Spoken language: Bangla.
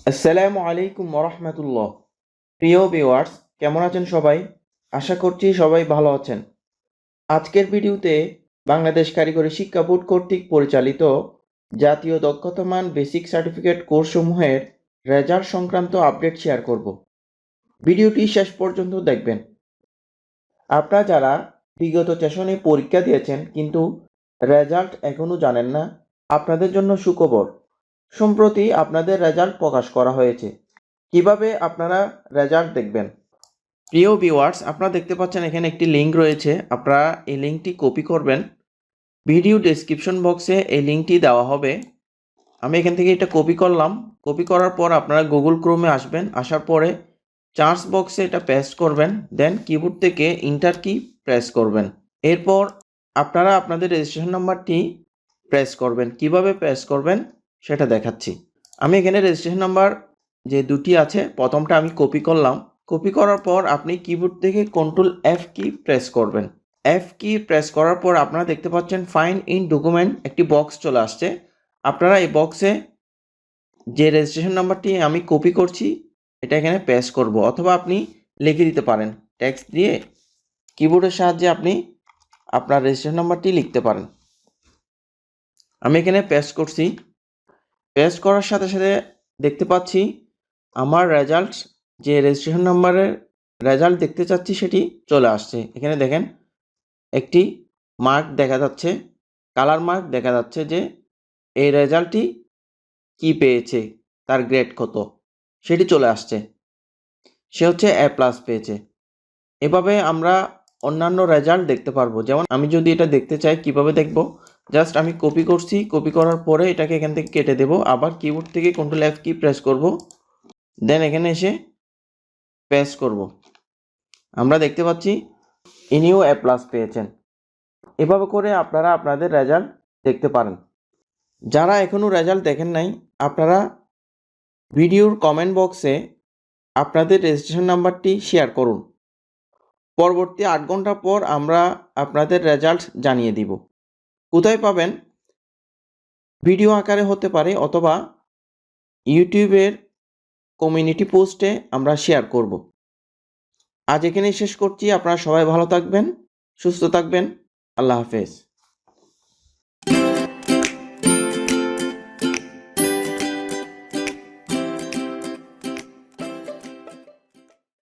আসসালামু আলাইকুম ওরহমতুল্লাহ প্রিয় ভিউয়ার্স কেমন আছেন সবাই? আশা করছি সবাই ভালো আছেন। আজকের ভিডিওতে বাংলাদেশ কারিগরি শিক্ষা বোর্ড কর্তৃক পরিচালিত জাতীয় দক্ষতা মান বেসিক সার্টিফিকেট কোর্সসমূহের রেজাল্ট সংক্রান্ত আপডেট শেয়ার করব। ভিডিওটি শেষ পর্যন্ত দেখবেন। আপনারা যারা বিগত সেশনে পরীক্ষা দিয়েছেন কিন্তু রেজাল্ট এখনও জানেন না, আপনাদের জন্য সুখবর। সম্প্রতি আপনাদের রেজাল্ট প্রকাশ করা হয়েছে। কীভাবে আপনারা রেজাল্ট দেখবেন? প্রিয় ভিউয়ার্স আপনারা দেখতে পাচ্ছেন এখানে একটি লিঙ্ক রয়েছে। আপনারা এই লিঙ্কটি কপি করবেন। ভিডিও ডেসক্রিপশন বক্সে এই লিঙ্কটি দেওয়া হবে। আমি এখান থেকে এটা কপি করলাম। কপি করার পর আপনারা গুগল ক্রোমে আসবেন। আসার পরে চার্জ বক্সে এটা পেস্ট করবেন। দেন কিবোর্ড থেকে ইন্টার কি প্রেস করবেন। এরপর আপনারা আপনাদের রেজিস্ট্রেশন নাম্বারটি প্রেস করবেন। কীভাবে প্রেস করবেন? সেটা দেখাচ্ছি। আমি এখানে রেজিস্ট্রেশন নাম্বার যে দুটি আছে, প্রথমটা আমি কপি করলাম। কপি করার পর আপনি কিবোর্ড থেকে কন্ট্রোল এফ কি প্রেস করবেন। এফ কি প্রেস করার পর আপনারা দেখতে পাচ্ছেন ফাইন ইন ডকুমেন্ট একটি বক্স চলে আসছে। আপনারা এই বক্সে যে রেজিস্ট্রেশন নাম্বারটি আমি কপি করছি, এটা এখানে পেস্ট করব অথবা আপনি লিখে দিতে পারেন। টেক্সট দিয়ে কিবোর্ডের সাহায্যে আপনি আপনার রেজিস্ট্রেশন নাম্বারটি লিখতে পারেন। আমি এখানে পেস্ট করছি। পেস্ট করার সাথে সাথে দেখতে পাচ্ছি আমার রেজাল্ট যে রেজিস্ট্রেশন নাম্বারের রেজাল্ট দেখতে চাচ্ছি সেটি চলে আসছে। এখানে দেখেন একটি মার্ক দেখা যাচ্ছে কালার মার্ক দেখা যাচ্ছে যে এই রেজাল্টটি কি পেয়েছে, তার গ্রেড কত, সেটি চলে আসছে। সে হচ্ছে এ প্লাস পেয়েছে। এভাবে আমরা অন্যান্য রেজাল্ট দেখতে পারব। যেমন আমি যদি এটা দেখতে চাই, কীভাবে দেখব? জাস্ট আমি কপি করছি কপি করার পরে এটাকে এখান থেকে কেটে দেব। আবার কিবোর্ড থেকে কন্ট্রোল এফ কি প্রেস করব। দেন এখানে এসে পেস্ট করব। আমরা দেখতে পাচ্ছি ইনিও এ প্লাস পেয়েছেন। এভাবে করে আপনারা আপনাদের রেজাল্ট দেখতে পারেন। যারা এখনও রেজাল্ট দেখেন নাই, আপনারা ভিডিওর কমেন্ট বক্সে আপনাদের রেজিস্ট্রেশন নাম্বারটি শেয়ার করুন। পরবর্তী আট ঘণ্টা পর আমরা আপনাদের রেজাল্ট জানিয়ে দিব। কোথায় পাবেন? ভিডিও আকারে হতে পারে অথবা ইউটিউবের কমিউনিটি পোস্টে আমরা শেয়ার করব। আজ এখানেই শেষ করছি। আপনারা সবাই ভালো থাকবেন, সুস্থ থাকবেন। আল্লাহ হাফেজ।